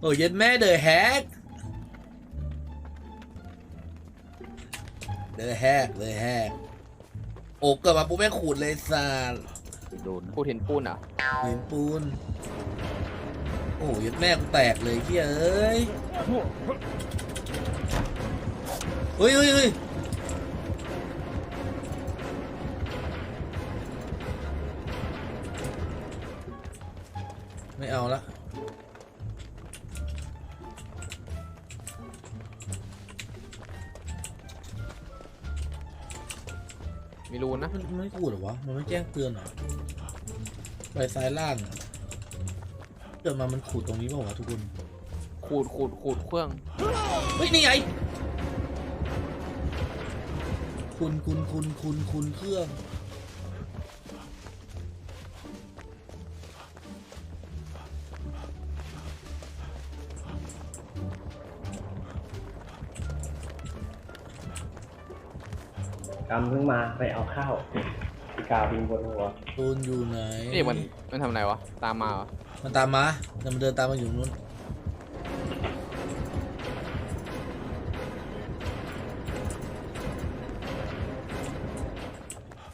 โอ้ยเย็นแม่เดอะแฮกเดอะแฮกเดอะแฮกโอ้เกิดมาปุ๊บแม่งขูดเลยสาดโดนพูดเห็นปูนอะหินปูน โอ้ยเย็นแม่กูแตกเลยเฮียเอ้ยเฮ้ยเฮ้ยเฮ้ยไม่เอาละ มีรูนนะ มันมันไม่พูดเหรอวะ มันไม่แจ้งเตือนเหรอไปซ้ายล่างอะเกิดมามันขูดตรงนี้เปล่าวะทุกคน ขูดขูดขูดเครื่อง เฮ้ย นี่ไง คุณคุณคุณคุณคุณเครื่อง กำเพิ่งมาไปเอาข้าวอีกาบินบนหัวตูนอยู่ไหนนี่มันมันทำอะไรวะ ตามมาเหรอมันตามมาแต่มันเดินตามมาอยู่นู้น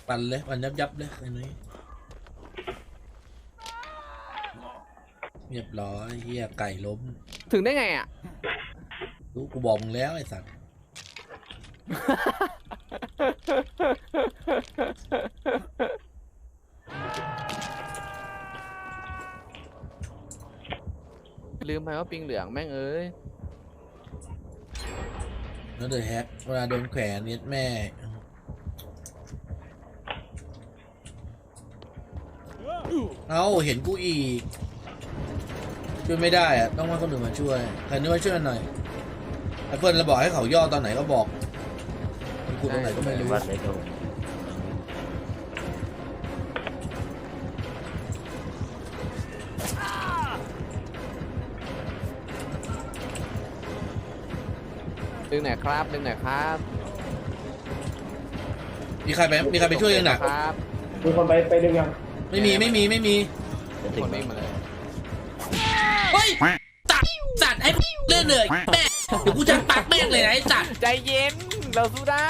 ปั่นเลยปั่นยับยับเลยไอ้นี้เรียบร้อยเฮียไก่ล้มถึงได้ไงอะ รู้กูบอกมึงแล้วไอ้สัตว์ ลืมไปว่าปิงเหลืองแม่งเอ้ยแล้วเดอแฮกเวลาโดนแขวนเน็ดแม่ เอาเห็นกูอีก ช่วยไม่ได้อะต้องให้คนอื่นมาช่วยใครนึกว่าช่วยหน่อยไอ้เฟิร์นเราบอกให้เขาย่อตอนไหนก็บอก มันกูตรงไหนก็ไม่รู้วัดเลยโดนดึงหน่อยครับดึงหน่อยครับมีใครไปมีใครไปช่วยยังหนักครับมีคนไปไปดึงยังไม่มีไม่มีไม่มีจะคถึงนวิ่งมาเลยเฮ้ยตัดสัตว์ไอ้เล่นเลยแม่เดี๋ยวกูจะปักแม่งเลยนะไอ้สัตว์ใจเย็น เราสู้ได้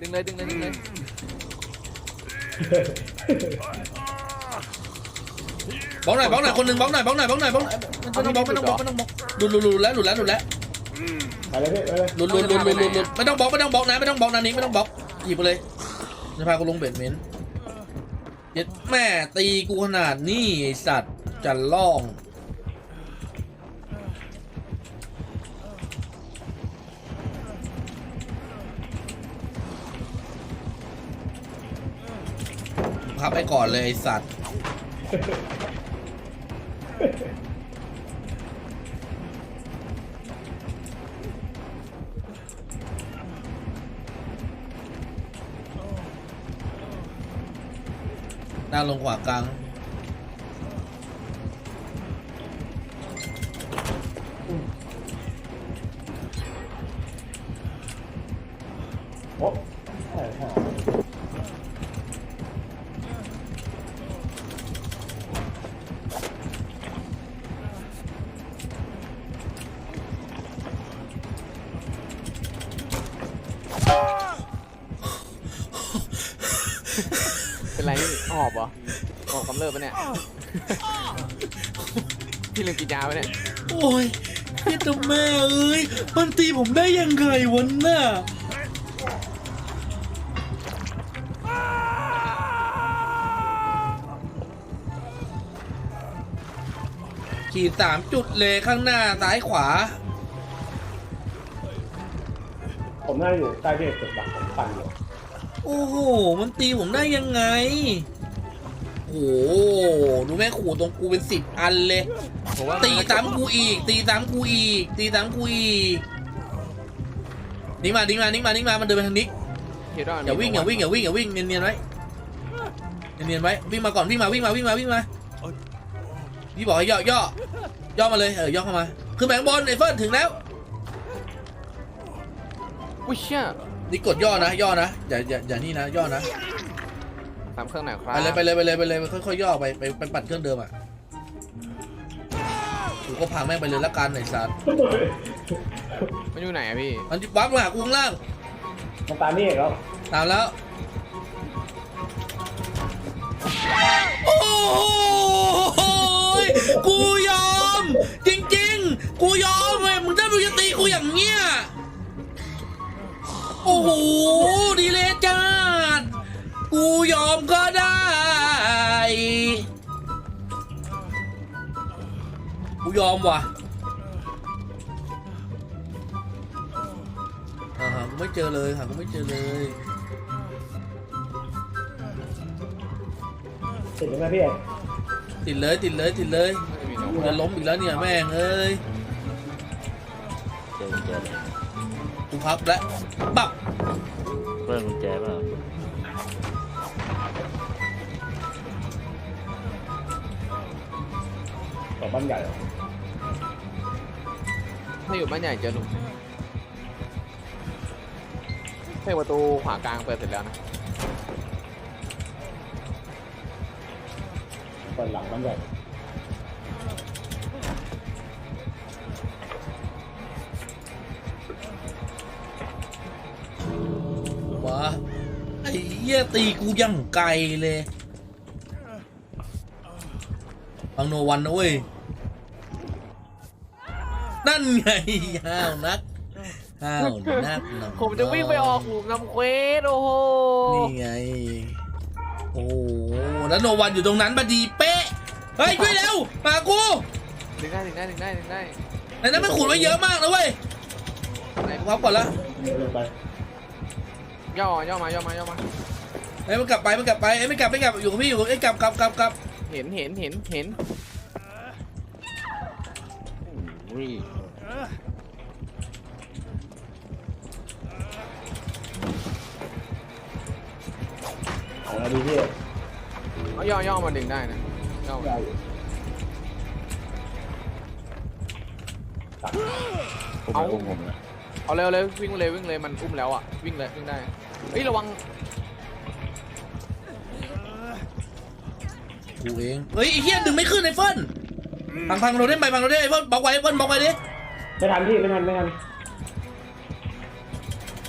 ดึงเลยดึงเลยดึงเลยบล็อกหน่อยบล็อกหน่อยคนหนึ่งบล็อกหน่อยบล็อกหน่อยบล็อกหน่อยบล็อกหน่อยไม่ต้องบล็อกไม่ต้องบล็อกไม่ต้องบล็อกหลุดหลุดหลุดแล้วหลุดแล้วหลุดแล้วไปเลยพี่ไปเลยหลุดหลุดหลุดหลุดหลุดหลุดไม่ต้องบล็อกไม่ต้องบล็อกนะไม่ต้องบล็อกนะนิกไม่ต้องบล็อกหยิบไปเลยจะพากูลงเบ็ดเมนต์เย็ดแม่ตีกูขนาดนี้ไอสัตว์จะล่อง พับไปก่อนเลยไอสัตว์ หน้าลงขวากลาง โอ้ อบเหรอหอบกำเริบปะเนี่ย พี่ลืมกินยาปะเนี่ย โอ้ยเฮียตัวแม่เอ้ย มันตีผมได้ยังไงวันน่ะขีดสามจุดเลยข้างหน้าซ้ายขวา ผมน่าจะอยู่ใต้เบียดจุดหลักผมปั่นอยู่ โอ้โห มันตีผมได้ยังไง โอ้โหดูแม่งขู่ตรงกูเป็นสิบอันเลยผมว่าตีตามกูอีก ตีตามกูอีก ตีตามกูอีกนิ่งมานิ่งมานิ่งมานิ่งมา มันเดินไปทางนี้คิดว่ามันอย่าวิ่งอย่าวิ่งอย่าวิ่งอย่าวิ่งเนียนๆไว้เนียนๆไว้วิ่งมาก่อนวิ่งมาวิ่งมาวิ่งมาวิ่งมาพี่บอกให้ย่อย่อย่อมาเลยเออย่อเข้ามาขึ้นไปข้างบนไอ้เฟิร์นถึงแล้วอุ้ยเชี่ยนี่กดย่อนะย่อนะอย่าอย่าอย่านี่นะย่อนะ ตามเครื่องหน่อยครับไปเลยไปเลยไปเลยไปเลยค่อยๆย่อไปไปไปปั่นเครื่องเดิมอะก็พาแม่งไปเลยละกันไอ้สัตว์มันอยู่ไหนอะพี่ มันวับมาหากูข้างล่างมันตามพี่เอกแล้วตามแล้ว โอ้ย กูยอมว่ะอ่าหากูไม่เจอเลยหากูไม่เจอเลยติดไหมพี่เอกติดเลยติดเลยติดเลยไม่มีนกกูจะล้มอีกแล้วเนี่ยแม่งเอ้ยเจอกุญแจเลยกูพับแล้วปับเพิ่มกุญแจเปล่าต่อบ้านใหญ่เหรอ ถ้าอยู่บ้านใหญ่เจอหลุมใช่ประตูขวากลางเปิดเสร็จแล้วนะเปิดหลังบ้านใหญ่วะไอ้เหี้ยตีกูยังไกลเลย บังโนวันนะเว้ย นั่นไงห้าวนักห้าวนักหนังผมจะวิ่งไปออกหลุมนำเควสโอ้โหนี่ไง โอ้โหแล้วโนวันอยู่ตรงนั้นพอดีเป๊ะ เฮ้ยช่วยเร็วมากูดึงได้ดึงได้ดึงได้ดึงได้ในนั้นมันขุดไว้เยอะมากนะเว้ยไหนกูพับก่อนละลงไปย่อย่อมาย่อมาย่อมาเฮ้ยมันกลับไปมันกลับไปเอ้ยไม่กลับไม่กลับอยู่กับพี่อยู่กับเอ้ยกลับกลับกลับกลับเห็นเห็นเห็นเห็นอุ้ย เอาแล้วดีพี่เอกเอาย่อย่อมาดึงได้นะย่อมาได้อยู่ตัดอุ้มเอาอุ้มผมนะเอาเร็วเลยวิ่งเลยวิ่งเลยมันอุ้มแล้วอะวิ่งเลยวิ่งได้เฮ้ยระวังกูเอง เฮ้ยไอ้เหี้ยดึงไม่ขึ้นไอ้เฟิร์นพังพังเราได้ไหมพังเราได้ไอ้เฟิร์นบล็อกไว้เฟิร์นบล็อกไว้ดิ ไม่ทันพี่ไม่ทันไม่ทัน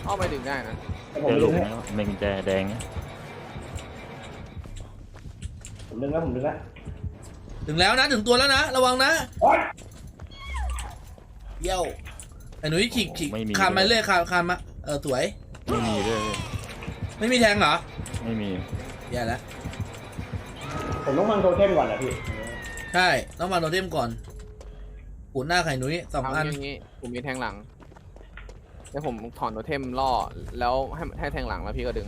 เอาไปดึงได้นะแต่ผเจมอหดึลุงมให้แล้วเป็นกุญแจแดงนะผมดึงแล้วผมดึงแล้วถึงแล้วนะถึงตัวแล้วนะ ระวังนะ โอ๊ยเยี่ยวไอ้หนุ่ยฉีกฉีกไม่มีคานมาเรื่อยคานคานมาเออสวย ไม่มีด้วยไม่มีแทงเหรอไม่มีแย่แล้วผมต้องมังโทเทมก่อนแหละพี่ใช่ต้องมาโนเทมก่อน ปูดหน้าไข่หนุ่ยสองเอาอันอย่างงี้ผมมีแทงหลังแล้วผมถอนตัวเทมล่อแล้วให้ให้แทงหลังแล้วพี่ก็ดึง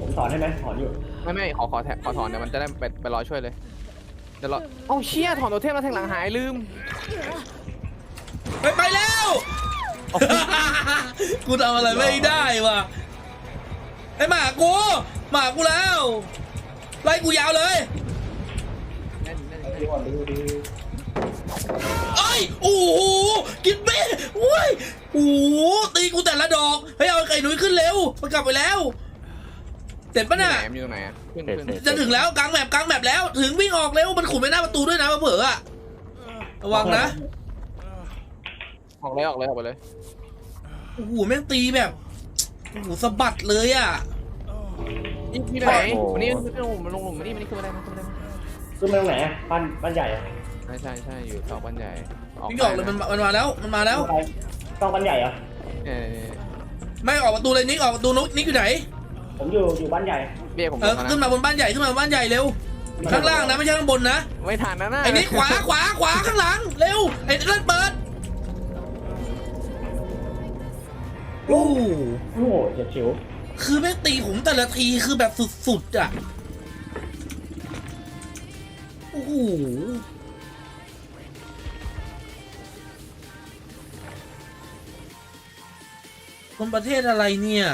ผมสอนให้ไหมสอนอยู่ไม่ไม่ขอขอแทขอถอนเดี๋ยวมันจะได้ไปไปรอช่วยเลยเดี๋ยวรอเอ้าเชี่ยถอนตัวเทมแล้วแทงหลังหายลืม ไปไปแล้ว กูทำอะไรไม่ได้ว่ะไอ้หมากูหมากูแล้วไล่กูยาวเลยได้ดึงได้ดึง ได้ดูก่อนดูดูเอ้ยโอ้โหกินเบ้โอ้ยโอ้โหตีกูแต่ละดอกเฮ้ยเอาไข่หนุ่ยขึ้นเร็วมันกลับไปแล้วเสร็จปะน่ะมันอยู่ตรงไหนอะขึ้นเสร็จขึ้นเสร็จจะถึงแล้วกลางแมปกลางแมปแล้ว ถึงวิ่งออกเร็วมันขุดไปหน้าประตูด้วยนะเผลอๆอะระวังนะออกเลยออกเลยออกไปเลยโอ้โหแม่งตีแบบโอ้โหสะบัดเลยอะนี่พี่ไปไหนวันนี้ขึ้นหลุมมันลงหลุมมานี่มันนี่ขึ้นมาได้ไหมขึ้นมาได้ไหมขึ้นมาตรงไหนอะบ้านบ้านใหญ่อะ ใช่ใช่ใช่อยู่เสาบ้านใหญ่วิ่งออกเลยมันมันมาแล้วมันมาแล้ว ไปต้องบ้านใหญ่เหรอ เออไม่ออกประตูเลยนิกออกประตูนุกนิกอยู่ไหนผมอยู่อยู่บ้านใหญ่ เบี้ยผมเอลองมาขึ้นนะมาบนบ้านใหญ่ขึ้นมาบนบ้านใหญ่เร็วข้างล่างนะไม่ใช่ข้างบนนะไม่ทันนะน่ะไอ้นิกขวาขวาขวาข้างหลังเร็วไอ้เลื่อนเปิดโอ้โหโอ้โหเจ็บฉิวคือแม่งตีผมแต่ละทีคือแบบสุดๆอะโอ้โห คนประเทศอะไรเนี่ย